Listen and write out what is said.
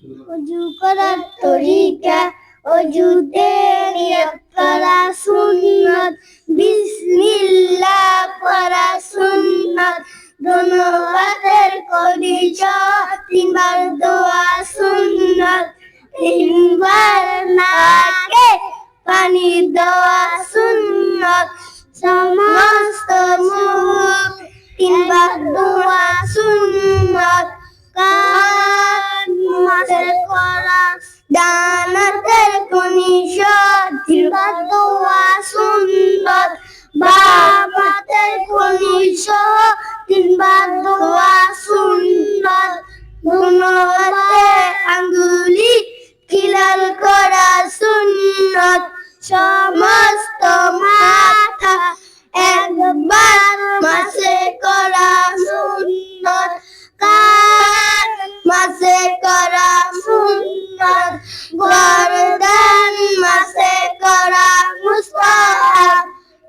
অজু করার তরিকা, অজুতে নিয়ত করা সুন্নত। বিসমিল্লাহ পড়া সুন্নত। হাতের কলিজ তিনবার দোয়া সুন্নত। তিনবার নাকে পানি দেওয়া করা দানাতের কনিষ তিনবার দোয়া সুন্দর বাবাতের কনিষ তিনবার দোয়া